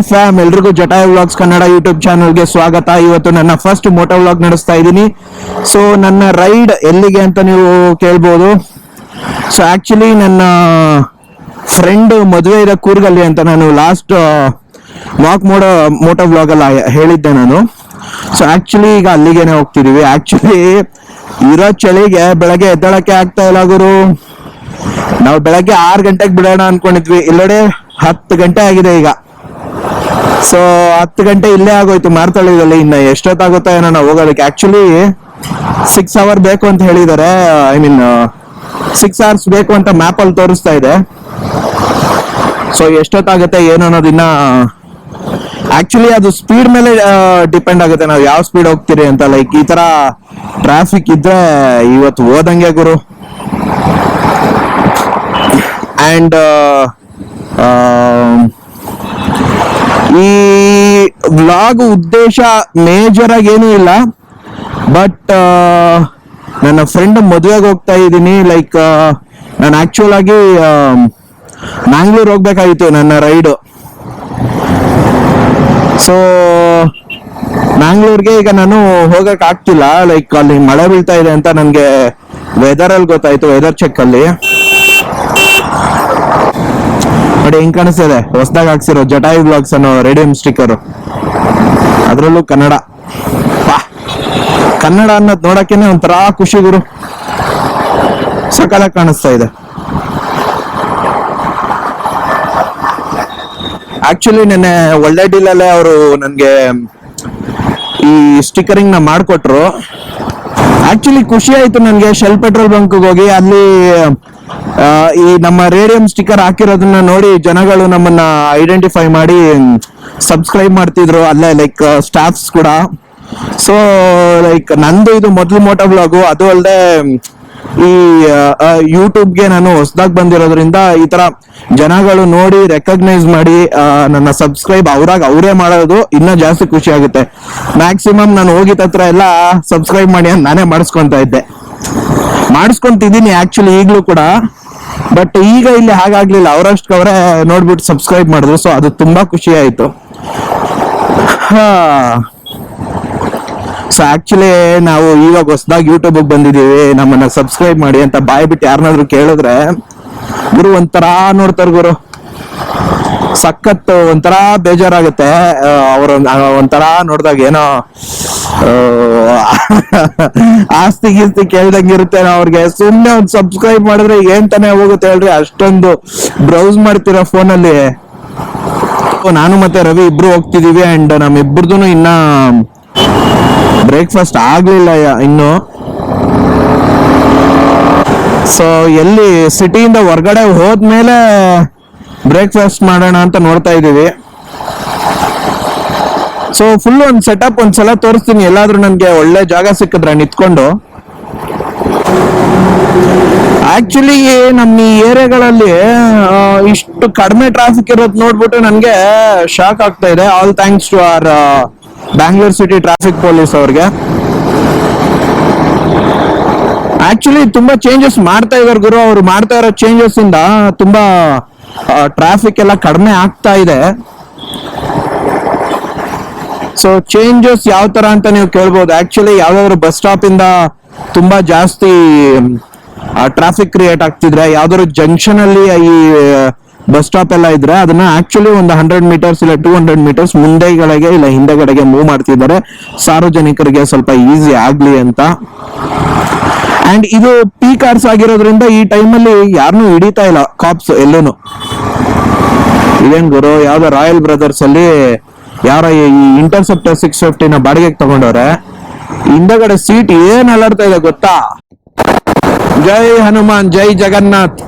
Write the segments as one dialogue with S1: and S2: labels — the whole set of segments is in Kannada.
S1: ಹಾಯ್ ಫ್ಯಾಮ್ ಎಲ್ರಿಗೂ ಜಟಾಯ್ ವ್ಲಾಗ್ಸ್ ಕನ್ನಡ ಯೂಟ್ಯೂಬ್ ಚಾನಲ್ಗೆ ಸ್ವಾಗತ. ಇವತ್ತು ನನ್ನ ಫಸ್ಟ್ ಮೋಟೋ ವ್ಲಾಗ್ ನಡೆಸ್ತಾ ಇದ್ದೀನಿ. ಸೊ ನನ್ನ ರೈಡ್ ಎಲ್ಲಿಗೆ ಅಂತ ನೀವು ಕೇಳ್ಬೋದು. ಸೊ ಆಕ್ಚುಲಿ ನನ್ನ ಫ್ರೆಂಡ್ ಮದುವೆ ಇದೆ ಕೂರ್ಗಲ್ಲಿ ಅಂತ ನಾನು ಲಾಸ್ಟ್ ವಾಕ್ ಮೋಡೋ ಮೋಟೋ ವ್ಲಾಗ್ ಅಲ್ಲ ಹೇಳಿದ್ದೆ ನಾನು. ಸೊ ಆಕ್ಚುಲಿ ಈಗ ಅಲ್ಲಿಗೇನೆ ಹೋಗ್ತಿದೀವಿ. ಆಕ್ಚುಲಿ ಇರೋ ಚಳಿಗೆ ಬೆಳಗ್ಗೆ ಎದ್ದಳಕ್ಕೆ ಆಗ್ತಾ ಇಲ್ಲ ಗುರು. ನಾವು ಬೆಳಗ್ಗೆ ಆರು ಗಂಟೆಗೆ ಬಿಡೋಣ ಅನ್ಕೊಂಡಿದ್ವಿ. ಇಲ್ಲಡೆ ಹತ್ತು ಗಂಟೆ ಆಗಿದೆ ಈಗ. ಸೊ ಹತ್ತು ಗಂಟೆ ಇಲ್ಲೇ ಆಗೋಯ್ತು. ಮಾರ್ತಳ್ಳಿದಲ್ಲಿ ಇನ್ನ ಎಷ್ಟೊತ್ತಾಗುತ್ತೋ ಏನೋ ನಾವು ಹೋಗೋದಕ್ಕೆ. ಆಕ್ಚುಲಿ ಸಿಕ್ಸ್ ಅವರ್ ಬೇಕು ಅಂತ ಹೇಳಿದ್ದಾರೆ. ಐ ಮೀನ್ ಸಿಕ್ಸ್ ಅವರ್ಸ್ ಬೇಕು ಅಂತ ಮ್ಯಾಪ್ ಅಲ್ಲಿ ತೋರಿಸ್ತಾ ಇದೆ. ಸೊ ಎಷ್ಟೊತ್ತಾಗುತ್ತೆ, ಏನು ಅನ್ನೋದಿನ್ನ ಆಕ್ಚುಲಿ ಅದು ಸ್ಪೀಡ್ ಮೇಲೆ ಡಿಪೆಂಡ್ ಆಗುತ್ತೆ. ನಾವು ಯಾವ ಸ್ಪೀಡ್ ಹೋಗ್ತೀರಿ ಅಂತ. ಲೈಕ್ ಈ ತರ ಟ್ರಾಫಿಕ್ ಇದ್ರೆ ಇವತ್ತು ಹೋದಂಗೆ ಗುರು. ಅಂಡ್ ಈ ವ್ಲಾಗ್ ಉದ್ದೇಶ ಮೇಜರ್ ಆಗಿ ಏನೂ ಇಲ್ಲ. ಬಟ್ ನನ್ನ ಫ್ರೆಂಡ್ ಮದುವೆಗೆ ಹೋಗ್ತಾ ಇದ್ದೀನಿ. ಲೈಕ್ ನಾನು ಆಕ್ಚುಲ್ ಆಗಿ ಮ್ಯಾಂಗ್ಳೂರ್ ಹೋಗ್ಬೇಕಾಗಿತ್ತು ನನ್ನ ರೈಡು ಸೊ ಮ್ಯಾಂಗ್ಳೂರ್ಗೆ ಈಗ ನಾನು ಹೋಗಕ್ ಆಗ್ತಿಲ್ಲ. ಲೈಕ್ ಅಲ್ಲಿ ಮಳೆ ಬೀಳ್ತಾ ಇದೆ ಅಂತ ನನಗೆ ವೆದರ್ ಅಲ್ಲಿ ಗೊತ್ತಾಯ್ತು ವೆದರ್ ಚೆಕ್ ಅಲ್ಲಿ. ನೋಡಿ, ಹೆಂಗ್ ಕಾಣಿಸ್ತಿದೆ? ಹೊಸದಾಗ ಹಾಕ್ಸಿರೋ ಜಟಾಯು ಬ್ಲಾಗ್ಸ್ ಅನ್ನೋ ರೇಡಿಯಂ ಸ್ಟಿಕ್ಕರ್. ಅದ್ರಲ್ಲೂ ಕನ್ನಡ. ಕನ್ನಡ ಅನ್ನೋದು ನೋಡಕ್ಕೇನೆ ಒಂಥರ ಖುಷಿ ಗುರು. ಸಕಾಲ ಕಾಣಿಸ್ತಾ ಇದೆ. ಆಕ್ಚುಲಿ ನೆನ್ನೆ ಒಳ್ಳೆ ಡೀಲಲ್ಲೇ ಅವರು ನನಗೆ ಈ ಸ್ಟಿಕರಿಂಗ್ನ ಮಾಡ್ಕೊಟ್ರು. ಆಕ್ಚುಲಿ ಖುಷಿ ಆಯ್ತು ನನಗೆ. ಶೆಲ್ ಪೆಟ್ರೋಲ್ ಬಂಕ್ ಹೋಗಿ, ಅಲ್ಲಿ ಈ ನಮ್ಮ ರೇಡಿಯಂ ಸ್ಟಿಕರ್ ಹಾಕಿರೋದನ್ನ ನೋಡಿ ಜನಗಳು ನಮ್ಮನ್ನ ಐಡೆಂಟಿಫೈ ಮಾಡಿ ಸಬ್ಸ್ಕ್ರೈಬ್ ಮಾಡ್ತಿದ್ರು. ಅಲ್ಲೇ ಲೈಕ್ ಸ್ಟಾಫ್ಸ್ ಕೂಡ. ಸೊ ಲೈಕ್ ನಂದು ಇದು ಮೊದಲು ಮೋಟೋ ಬ್ಲಾಗು ಅದು ಅಲ್ಲದೆ ಈ ಯೂಟ್ಯೂಬ್ಗೆ ನಾನು ಹೊಸದಾಗಿ ಬಂದಿರೋದ್ರಿಂದ ಈ ತರ ಜನಗಳು ನೋಡಿ ರೆಕಗ್ನೈಸ್ ಮಾಡಿ ನನ್ನ ಸಬ್ಸ್ಕ್ರೈಬ್ ಅವ್ರಾಗ ಅವರೇ ಮಾಡೋದು ಇನ್ನೂ ಜಾಸ್ತಿ ಖುಷಿ ಆಗುತ್ತೆ. ಮ್ಯಾಕ್ಸಿಮಮ್ ನಾನು ಹೋಗಿದ ಹತ್ರ ಎಲ್ಲ ಸಬ್ಸ್ಕ್ರೈಬ್ ಮಾಡಿ ಅಂತ ನಾನೇ ಮಾಡಿಸ್ಕೊಂತ ಇದ್ದೆ. ಮಾಡಿಸ್ಕೊಂತಿದ್ದೀನಿ ಆಕ್ಚುಲಿ ಈಗಲೂ ಕೂಡ. ಬಟ್ ಈಗ ಇಲ್ಲಿ ಹಾಗಾಗ್ಲಿಲ್ಲ. ಅವರಷ್ಟು ಅವರೇ ನೋಡ್ಬಿಟ್ಟು ಸಬ್ಸ್ಕ್ರೈಬ್ ಮಾಡಿದ್ರು. ಸೊ ಅದು ತುಂಬಾ ಖುಷಿ ಆಯ್ತು. ಸೊ ಆಕ್ಚುಲಿ ನಾವು ಇವಾಗ ಹೊಸದಾಗಿ ಯೂಟ್ಯೂಬ್ ಬಂದಿದೀವಿ ನಮ್ಮನ್ನ ಸಬ್ಸ್ಕ್ರೈಬ್ ಮಾಡಿ ಅಂತ ಬಾಯ್ ಬಿಟ್ಟು ಯಾರನ್ನಾದ್ರೂ ಕೇಳಿದ್ರೆ, ಗುರು ಒಂಥರ ನೋಡ್ತಾರೆ ಗುರು. ಸಖತ್ ಒಂಥರ ಬೇಜಾರಾಗುತ್ತೆ. ಅವ್ರ ಒಂಥರ ನೋಡಿದಾಗ ಏನೋ ಆಸ್ತಿ ಗೀಸ್ತಿ ಕೇಳ್ದಂಗೆ ಇರುತ್ತೆ ಅವ್ರಿಗೆ. ಸುಮ್ನೆ ಒಂದ್ ಸಬ್ಸ್ಕ್ರೈಬ್ ಮಾಡಿದ್ರೆ ಏನ್ ತಾನೇ ಹೋಗುತ್ತೆ ಹೇಳ್ರಿ. ಅಷ್ಟೊಂದು ಬ್ರೌಸ್ ಮಾಡ್ತೀರಾ ಫೋನಲ್ಲಿ? ನಾನು ಮತ್ತೆ ರವಿ ಇಬ್ರು ಹೋಗ್ತಿದೀವಿ ಅಂಡ್ ನಮ್ಮಿಬ್ರದ್ದು ಇನ್ನ ಬ್ರೇಕ್ಫಾಸ್ಟ್ ಆಗ್ಲಿಲ್ಲ ಇನ್ನು. ಸೊ ಎಲ್ಲಿ ಸಿಟಿಯಿಂದ ಹೊರಗಡೆ ಹೋದ್ಮೇಲೆ ಬ್ರೇಕ್ಫಾಸ್ಟ್ ಮಾಡೋಣ ಅಂತ ನೋಡ್ತಾ ಇದೀವಿ. ಸೊ ಫುಲ್ ಒಂದು ಸೆಟಪ್ ಒಂದ್ಸಲ ತೋರಿಸ್ತೀನಿ. ಎಲ್ಲಾದ್ರೂ ನನಗೆ ಒಳ್ಳೆ ಜಾಗ ಸಿಕ್ಕಿದ್ರೆ ನಿಂತ್ಕೊಂಡು. ಆಕ್ಚುಲಿ ನಮ್ಮ ಈ ಏರಿಯಾಗಳಲ್ಲಿ ಇಷ್ಟು ಕಡಿಮೆ ಟ್ರಾಫಿಕ್ ಇರೋದು ನೋಡ್ಬಿಟ್ಟು ನನಗೆ ಶಾಕ್ ಆಗ್ತಾ ಇದೆ. All thanks to our Bangalore city traffic police ಅವ್ರಿಗೆ. ಆಕ್ಚುಲಿ ತುಂಬಾ ಚೇಂಜಸ್ ಮಾಡ್ತಾ ಇದಾರೆ ಗುರು. ಅವ್ರು ಮಾಡ್ತಾ ಇರೋ ಚೇಂಜಸ್ ಇಂದ ತುಂಬಾ ಟ್ರಾಫಿಕ್ ಎಲ್ಲ ಕಡಿಮೆ ಆಗ್ತಾ ಇದೆ. ಸೊ ಚೇಂಜಸ್ ಯಾವ ತರ ಅಂತ ನೀವು ಕೇಳ್ಬೋದು. ಆಕ್ಚುಲಿ ಯಾವ್ದಾದ್ರು ಬಸ್ ಸ್ಟಾಪ್ ಇಂದ ತುಂಬಾ ಜಾಸ್ತಿ ಟ್ರಾಫಿಕ್ ಕ್ರಿಯೇಟ್ ಆಗ್ತಿದ್ರೆ, ಯಾವ್ದಾದ್ರು ಜಂಕ್ಷನ್ ಅಲ್ಲಿ ಈ ಬಸ್ ಸ್ಟಾಪ್ ಎಲ್ಲ ಇದ್ರೆ ಅದನ್ನ ಆಕ್ಚುಲಿ ಒಂದು ಹಂಡ್ರೆಡ್ ಮೀಟರ್ಸ್ ಇಲ್ಲ ಟೂ ಹಂಡ್ರೆಡ್ ಮೀಟರ್ಸ್ ಮುಂದೆಗಳಿಗೆ ಇಲ್ಲ ಹಿಂದೆಗಡೆಗೆ ಮೂವ್ ಮಾಡ್ತಿದ್ದಾರೆ. ಸಾರ್ವಜನಿಕರಿಗೆ ಸ್ವಲ್ಪ ಈಸಿ ಆಗ್ಲಿ ಅಂತ. ಅಂಡ್ ಇದು ಪೀ ಕಾರ್ಸ್ ಆಗಿರೋದ್ರಿಂದ ಈ ಟೈಮಲ್ಲಿ ಯಾರನ್ನೂ ಹಿಡಿತಾ ಇಲ್ಲ ಕಾಪ್ಸ್ ಎಲ್ಲೂನು. ಇದೇನ್ ಗುರು, ಯಾವ್ದೋ ರಾಯಲ್ ಬ್ರದರ್ಸ್ ಅಲ್ಲಿ ಯಾರ ಈ ಇಂಟರ್ಸೆಪ್ಟರ್ ಸಿಕ್ಸ್ ಫಿಫ್ಟಿನ ಬಾಡಿಗೆಗೆ ತಗೊಂಡವ್ರೆ? ಹಿಂದಗಡೆ ಸೀಟ್ ಏನ್ ಅಲರ್ತಾ ಇದೆ ಗೊತ್ತಾ? ಜೈ ಹನುಮಾನ್, ಜೈ ಜಗನ್ನಾಥ್.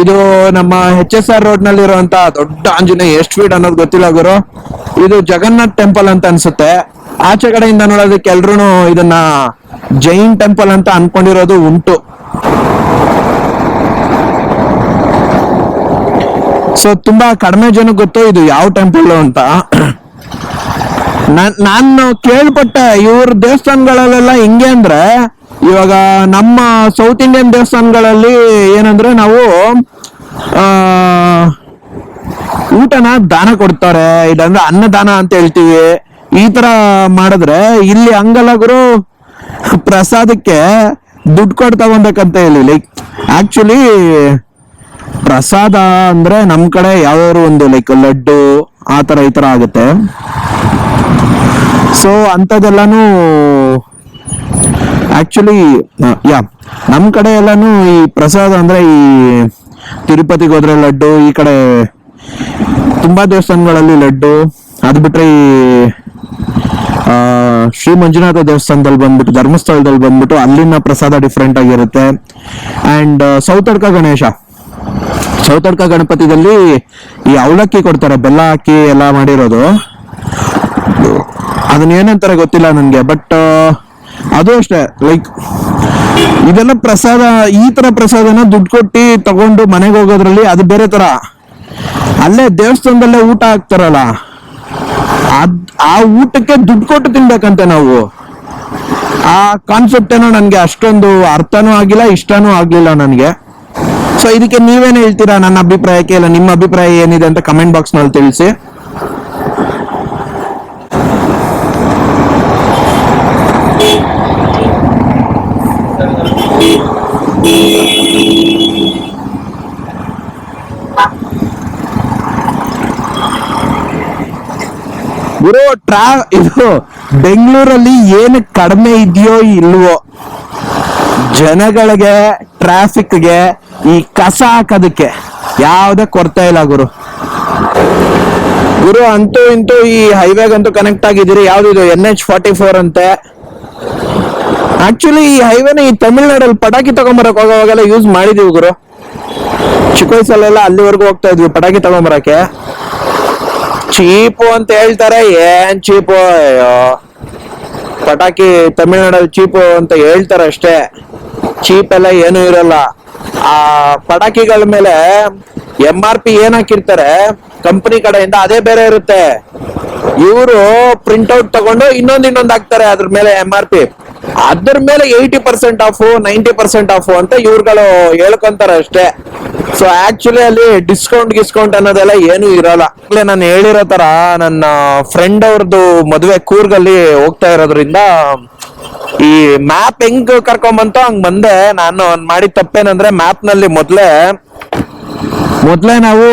S1: ಇದು ನಮ್ಮ ಎಚ್ ಎಸ್ ಆರ್ ರೋಡ್ನಲ್ಲಿ ಇರುವಂತ ದೊಡ್ಡ ಆಂಜನೇಯ, ಎಷ್ಟು ಫೀಟ್ ಅನ್ನೋದು ಗೊತ್ತಿಲ್ಲ ಗುರು. ಇದು ಜಗನ್ನಾಥ್ ಟೆಂಪಲ್ ಅಂತ ಅನ್ಸುತ್ತೆ. ಆಚೆ ಕಡೆಯಿಂದ ನೋಡೋದಕ್ಕೆ ಎಲ್ರು ಇದನ್ನ ಜೈನ್ ಟೆಂಪಲ್ ಅಂತ ಅನ್ಕೊಂಡಿರೋದು ಉಂಟು. ಸೊ ತುಂಬಾ ಕಡಿಮೆ ಜನಕ್ಕೆ ಗೊತ್ತು ಇದು ಯಾವ ಟೆಂಪಲ್ ಅಂತ. ನಾನ್- ಕೇಳ್ಪಟ್ಟೆ ಇವ್ರ ದೇವಸ್ಥಾನಗಳಲ್ಲೆಲ್ಲ ಹಿಂಗೆ ಅಂದ್ರೆ, ಇವಾಗ ನಮ್ಮ ಸೌತ್ ಇಂಡಿಯನ್ ದೇವಸ್ಥಾನಗಳಲ್ಲಿ ಏನಂದ್ರೆ ನಾವು ಊಟನ ದಾನ ಕೊಡ್ತಾರೆ. ಇಲ್ಲಾಂದ್ರೆ ಅನ್ನದಾನ ಅಂತ ಹೇಳ್ತೀವಿ. ಈ ತರ ಮಾಡಿದ್ರೆ ಇಲ್ಲಿ ಹಂಗಲ್ಲ ಗುರು ಪ್ರಸಾದಕ್ಕೆ ದುಡ್ಡು ಕೊಟ್ಟು ತಗೊಬೇಕಂತ ಹೇಳಿ. ಲೈಕ್ ಆಕ್ಚುಲಿ ಪ್ರಸಾದ ಅಂದ್ರೆ ನಮ್ಮ ಕಡೆ ಯಾವ್ದಾದ್ರು ಒಂದು ಲೈಕ್ ಲಡ್ಡು ಆ ತರ ಈ ತರ ಆಗುತ್ತೆ. ಸೊ ಅಂತದೆಲ್ಲಾನು ಆಕ್ಚುಲಿ ಯಾ ನಮ್ ಕಡೆ ಎಲ್ಲಾನು ಈ ಪ್ರಸಾದ ಅಂದ್ರೆ ಈ ತಿರುಪತಿಗೆ ಹೋದ್ರೆ ಲಡ್ಡು, ಈ ಕಡೆ ತುಂಬಾ ದೇವಸ್ಥಾನಗಳಲ್ಲಿ ಲಡ್ಡು. ಅದ್ ಬಿಟ್ರೆ ಈ ಶ್ರೀ ಮಂಜುನಾಥ ದೇವಸ್ಥಾನದಲ್ಲಿ ಬಂದ್ಬಿಟ್ಟು, ಧರ್ಮಸ್ಥಳದಲ್ಲಿ ಬಂದ್ಬಿಟ್ಟು ಅಲ್ಲಿನ ಪ್ರಸಾದ ಡಿಫ್ರೆಂಟ್ ಆಗಿರುತ್ತೆ. ಅಂಡ್ ಸೌತಡ್ಕ ಗಣೇಶ. ಸೌತಡ್ಕ ಗಣಪತಿದಲ್ಲಿ ಈ ಅವಲಕ್ಕಿ ಕೊಡ್ತಾರೆ, ಬೆಲ್ಲ ಹಾಕಿ ಎಲ್ಲ ಮಾಡಿರೋದು. ಅದನ್ನ ಏನಂತಾರೆ ಗೊತ್ತಿಲ್ಲ ನನಗೆ ಬಟ್ ಅದು ಅಷ್ಟೇ ಲೈಕ್ ಇದೆಲ್ಲ ಪ್ರಸಾದ, ಈ ತರ ಪ್ರಸಾದನ ದುಡ್ಡು ಕೊಟ್ಟು ತಗೊಂಡು ಮನೆಗೆ ಹೋಗೋದ್ರಲ್ಲಿ ಅದು ಬೇರೆ ತರ. ಅಲ್ಲೇ ದೇವಸ್ಥಾನದಲ್ಲೇ ಊಟ ಹಾಕ್ತಾರಲ್ಲ, ಅದ್, ಆ ಊಟಕ್ಕೆ ದುಡ್ಡು ಕೊಟ್ಟು ತಿನ್ಬೇಕಂತೆ ನಾವು. ಆ ಕಾನ್ಸೆಪ್ಟ್ ಏನೋ ನನಗೆ ಅಷ್ಟೊಂದು ಅರ್ಥನೂ ಆಗಿಲ್ಲ, ಇಷ್ಟನೂ ಆಗ್ಲಿಲ್ಲ ನನ್ಗೆ. ಸೊ ಇದಕ್ಕೆ ನೀವೇನು ಹೇಳ್ತೀರಾ? ನನ್ನ ಅಭಿಪ್ರಾಯಕ್ಕೆ ಇಲ್ಲ ನಿಮ್ಮ ಅಭಿಪ್ರಾಯ ಏನಿದೆ ಅಂತ ಕಮೆಂಟ್ ಬಾಕ್ಸ್ನಲ್ಲಿ ತಿಳಿಸಿ. ಗುರು, ಟ್ರಾ ಇದು ಬೆಂಗಳೂರಲ್ಲಿ ಏನು ಕಡಿಮೆ ಇದೆಯೋ ಇಲ್ವೋ? ಜನಗಳಿಗೆ ಟ್ರಾಫಿಕ್ಗೆ ಈ ಕಸ ಹಾಕೋದಕ್ಕೆ ಯಾವುದೇ ಕೊರತೆ ಇಲ್ಲ ಗುರು. ಗುರು, ಅಂತೂ ಇಂತೂ ಈ ಹೈವೇಗಂತೂ ಕನೆಕ್ಟ್ ಆಗಿದ್ದೀರಿ. ಯಾವ್ದಿದು ಎನ್ ಎಚ್ ಫಾರ್ಟಿ ಫೋರ್ ಅಂತೆ. ಆಕ್ಚುಲಿ ಈ ಹೈವೇನ ಈ ತಮಿಳ್ನಾಡಲ್ಲಿ ಪಟಾಕಿ ತಗೊಂಬರಕ್ ಹೋಗೋವಾಗೆಲ್ಲ ಯೂಸ್ ಮಾಡಿದೀವಿ ಗುರು. ಚಿಕ್ಕ ವಯಸ್ಸಲ್ಲೆಲ್ಲ ಅಲ್ಲಿವರೆಗೂ ಹೋಗ್ತಾ ಇದ್ವಿ ಪಟಾಕಿ ತಗೊಂಬರಕ್ಕೆ. ಚೀಪು ಅಂತ ಹೇಳ್ತಾರೆ. ಏನ್ ಚೀಪು? ಅಯ್ಯೋ. ಪಟಾಕಿ ತಮಿಳ್ನಾಡಲ್ಲಿ ಚೀಪು ಅಂತ ಹೇಳ್ತಾರೆ ಅಷ್ಟೇ. ಚೀಪ್ ಎಲ್ಲ ಏನು ಇರಲ್ಲ. ಆ ಪಟಾಕಿಗಳ ಮೇಲೆ ಎಂ ಆರ್ ಪಿ ಏನ್ ಹಾಕಿರ್ತಾರೆ ಕಂಪನಿ ಕಡೆಯಿಂದ ಅದೇ ಬೇರೆ ಇರುತ್ತೆ. ಇವರು ಪ್ರಿಂಟ್ಔಟ್ ತಗೊಂಡು ಇನ್ನೊಂದ್ ಇನ್ನೊಂದ್ ಹಾಕ್ತಾರೆ ಅದ್ರ ಮೇಲೆ ಎಂ ಆರ್ ಪಿ ಅದ್ರ ಮೇಲೆ eighty percent off ninety percent off ಅಂತ ಇವ್ರುಗಳು ಹೇಳ್ಕೊಂತಾರೆ ಅಷ್ಟೇ. ಸೊ ಆಕ್ಚುಲಿ ಅಲ್ಲಿ ಡಿಸ್ಕೌಂಟ್ ಗಿಸ್ಕೌಂಟ್ ಅನ್ನೋದೆಲ್ಲ ಏನು ಇರಲ್ಲ. ನಾನು ಹೇಳಿರೋ ತರ ನನ್ನ ಫ್ರೆಂಡ್ ಅವ್ರದ್ದು ಮದುವೆ ಕೂರ್ಗಲ್ಲಿ ಹೋಗ್ತಾ ಇರೋದ್ರಿಂದ ಈ ಮ್ಯಾಪ್ ಹೆಂಗ್ ಕರ್ಕೊಂಬಂತೋ ಹಂಗ್ ಬಂದೆ. ನಾನು ಮಾಡಿದ ತಪ್ಪೇನಂದ್ರೆ ಮ್ಯಾಪ್ನಲ್ಲಿ ಮೊದ್ಲೇ ಮೊದ್ಲೇ ನಾವು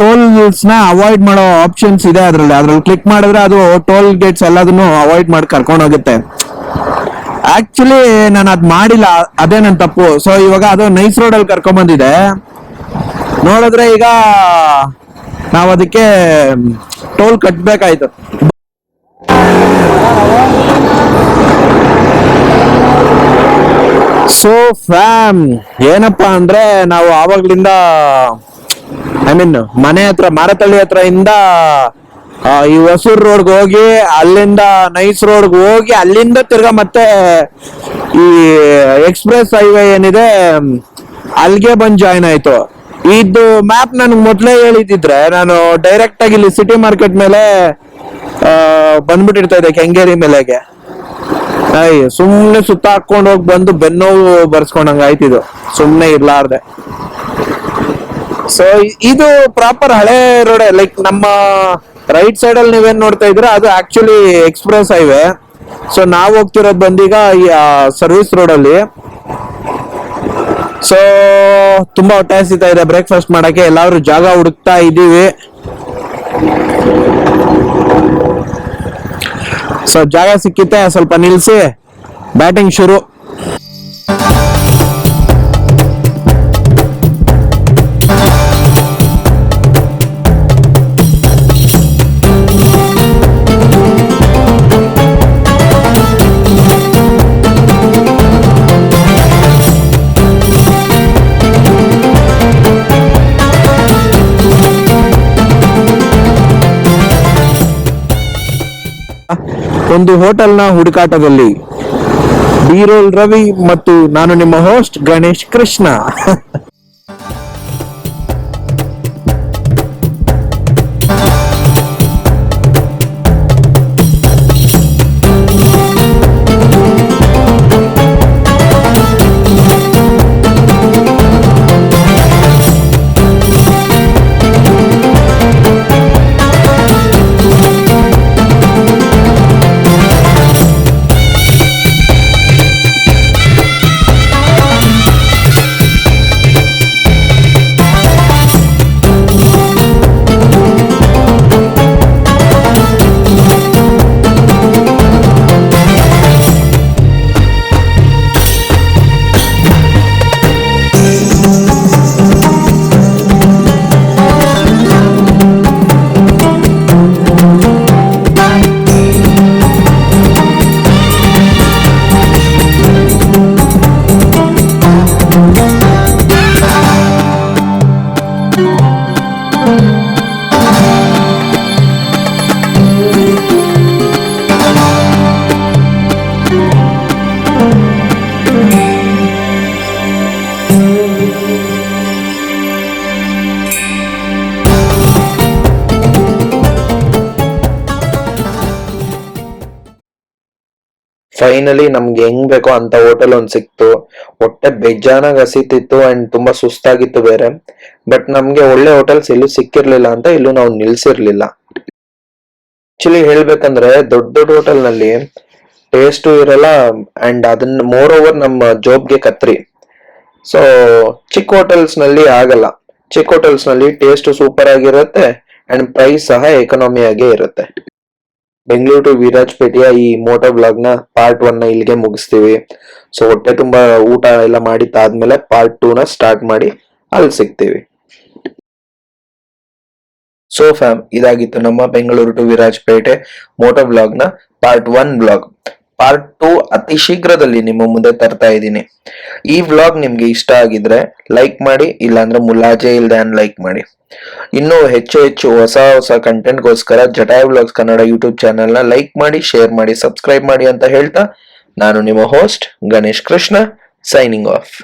S1: ಟೋಲ್ಸ್ನ ಅವಾಯ್ಡ್ ಮಾಡೋ ಆಪ್ಷನ್ಸ್ ಇದೆ ಅದ್ರಲ್ಲಿ. ಅದ್ರಲ್ಲಿ ಕ್ಲಿಕ್ ಮಾಡಿದ್ರೆ ಅದು ಟೋಲ್ ಗೇಟ್ಸ್ ಎಲ್ಲದನ್ನು ಅವಾಯ್ಡ್ ಮಾಡಿ ಕರ್ಕೊಂಡು ಹೋಗುತ್ತೆ ಆಕ್ಚುಲಿ ನಾನು ಅದ್ ಮಾಡಿಲ್ಲ. ಅದೇ ನನ್ನ ತಪ್ಪು. ಸೊ ಇವಾಗ ಅದು ನೈಸ್ ರೋಡ್ ಅಲ್ಲಿ ಕರ್ಕೊಂಡ್ ಬಂದಿದೆ. ನೋಡಿದ್ರೆ ಈಗ ನಾವ್ ಅದಕ್ಕೆ ಟೋಲ್ ಕಟ್ಬೇಕಾಯ್ತು. ಸೊ ಫ್ಯಾಮ್ ಏನಪ್ಪಾ ಅಂದ್ರೆ ನಾವು ಆವಾಗ್ಲಿಂದ ಐ ಮೀನ್ ಮನೆ ಹತ್ರ, ಮಾರತಳ್ಳಿ ಹತ್ರ ಇಂದ ಈ ಹೊಸೂರ್ ರೋಡ್ಗೆ ಹೋಗಿ ಅಲ್ಲಿಂದ ನೈಸ್ ರೋಡ್ಗೆ ಹೋಗಿ ಅಲ್ಲಿಂದ ತಿರ್ಗಾ ಮತ್ತೆ ಈ ಎಕ್ಸ್ಪ್ರೆಸ್ ಹೈವೇ ಏನಿದೆ ಅಲ್ಲಿಗೆ ಬಂದು ಜಾಯ್ನ್ ಆಯ್ತು. ಇದು ಮ್ಯಾಪ್ ನನಗೆ ಮೊದಲೇ ಹೇಳಿದಿದ್ರೆ, ನಾನು ಡೈರೆಕ್ಟ್ ಆಗಿ ಇಲ್ಲಿ ಸಿಟಿ ಮಾರ್ಕೆಟ್ ಮೇಲೆ ಬಂದ್ಬಿಟ್ಟಿರ್ತಾ ಇದೆ ಕೆಂಗೇರಿ ಮೇಲೆಗೆ. ಅಯ್ಯ ಸುಮ್ಮನೆ ಸುತ್ತ ಹಾಕೊಂಡು ಹೋಗಿ ಬಂದು ಬೆನ್ನೋವು ಬರ್ಸ್ಕೊಂಡಂಗ ಆಯ್ತಿದು ಸುಮ್ಮನೆ ಇರ್ಲಾರ್ದೆ. ಸೊ ಇದು ಪ್ರಾಪರ್ ಹಳೆ ರೋಡೆ ಲೈಕ್ ನಮ್ಮ ರೈಟ್ ಸೈಡ್ ಅಲ್ಲಿ ನೀವೇನ್ ನೋಡ್ತಾ ಇದ್ರೆ ಅದು ಆಕ್ಚುಲಿ ಎಕ್ಸ್ಪ್ರೆಸ್ ಹೈವೇ ಸೊ ನಾವು ಹೋಗ್ತಿರೋದು ಬಂದೀಗ ಈ ಸರ್ವಿಸ್ ರೋಡ್ ಅಲ್ಲಿ. ಸೊ ತುಂಬಾ ಹೊಟ್ಟೆ ಹಸಿತಾ ಇದೆ ಬ್ರೇಕ್ಫಾಸ್ಟ್ ಮಾಡಕ್ಕೆ. ಎಲ್ಲಾರು ಜಾಗ ಹುಡುಕ್ತಾ ಇದೀವಿ ಸೊ ಜಾಗ ಸಿಕ್ಕಿತ್ತೆ, ಸ್ವಲ್ಪ ನಿಲ್ಸಿ. ಬ್ಯಾಟಿಂಗ್ ಶುರು. ಒಂದು ಹೋಟೆಲ್ನ ಹುಡುಕಾಟದಲ್ಲಿ ಬೀರೋಲ್ ರವಿ ಮತ್ತು ನಾನು ನಿಮ್ಮ ಹೋಸ್ಟ್ ಗಣೇಶ್ ಕೃಷ್ಣ.
S2: ಫೈನಲಿ ನಮ್ಗೆ ಹೆಂಗ್ ಬೇಕೋ ಅಂತ ಹೋಟೆಲ್ ಒಂದ್ ಸಿಕ್ತು. ಹೊಟ್ಟೆ ಬೇಜಾನಾಗ್ ಹಸಿತಿತ್ತು ಅಂಡ್ ತುಂಬಾ ಸುಸ್ತಾಗಿತ್ತು ಬೇರೆ. ಬಟ್ ನಮ್ಗೆ ಒಳ್ಳೆ ಹೋಟೆಲ್ಸ್ ಎಲ್ಲೂ ಸಿಕ್ಕಿರ್ಲಿಲ್ಲ ಅಂತ ಇಲ್ಲೂ ನಾವು ನಿಲ್ಸಿರ್ಲಿಲ್ಲ. ಆಕ್ಚುಲಿ ಹೇಳ್ಬೇಕಂದ್ರೆ ದೊಡ್ಡ ದೊಡ್ಡ ಹೋಟೆಲ್ನಲ್ಲಿ ಟೇಸ್ಟು ಇರಲ್ಲ ಅಂಡ್ ಅದನ್ನ ಮೋರ್ ಓವರ್ ನಮ್ಮ ಜೋಬ್ಗೆ ಕತ್ರಿ. ಸೊ ಚಿಕ್ಕ ಹೋಟೆಲ್ಸ್ನಲ್ಲಿ ಆಗಲ್ಲ. ಚಿಕ್ಕ ಹೋಟೆಲ್ಸ್ನಲ್ಲಿ ಟೇಸ್ಟ್ ಸೂಪರ್ ಆಗಿರುತ್ತೆ ಅಂಡ್ ಪ್ರೈಸ್ ಸಹ ಎಕನಾಮಿ ಆಗೇ ಇರುತ್ತೆ. ಬೆಂಗಳೂರು ಟು ವಿರಾಜಪೇಟೆಯ ಈ ಮೋಟರ್ ಬ್ಲಾಗ್ನ ಪಾರ್ಟ್ ಒನ್ನ ಇಲ್ಲಿಗೆ ಮುಗಿಸ್ತೀವಿ. ಸೊ ಹೊಟ್ಟೆ ತುಂಬಾ ಊಟ ಎಲ್ಲ ಮಾಡಿದ್ದಾದ್ಮೇಲೆ ಪಾರ್ಟ್ ಟೂನ ಸ್ಟಾರ್ಟ್ ಮಾಡಿ ಅಲ್ಲಿ ಸಿಗ್ತೀವಿ. ಸೊ ಫ್ಯಾಮ್ ಇದಾಗಿತ್ತು ನಮ್ಮ Bengaluru to Virajpet motor ಬ್ಲಾಗ್ನ part one vlog. Part two ಅತಿ ಶೀಘ್ರದಲ್ಲಿ ನಿಮ್ಮ ಮುಂದೆ ತರ್ತಾ ಇದ್ದೀನಿ. ಈ ವ್ಲಾಗ್ ನಿಮ್ಗೆ ಇಷ್ಟ ಆಗಿದ್ರೆ ಲೈಕ್ ಮಾಡಿ, ಇಲ್ಲಾಂದ್ರೆ ಮುಲಾಜೆ ಇಲ್ದೆ ಲೈಕ್ ಮಾಡಿ. ಇನ್ನು ಹೆಚ್ಚು ಹೆಚ್ಚು ಹೊಸ ಹೊಸ ಕಂಟೆಂಟ್ಗೋಸ್ಕರ ಜಟಾಯ್ ವ್ಲಾಗ್ಸ್ ಕನ್ನಡ ಯೂಟ್ಯೂಬ್ ಚಾನೆಲ್ನ ಲೈಕ್ ಮಾಡಿ ಶೇರ್ ಮಾಡಿ ಸಬ್ಸ್ಕ್ರೈಬ್ ಮಾಡಿ ಅಂತ ಹೇಳ್ತಾ ನಾನು ನಿಮ್ಮ host Ganesh Krishna signing off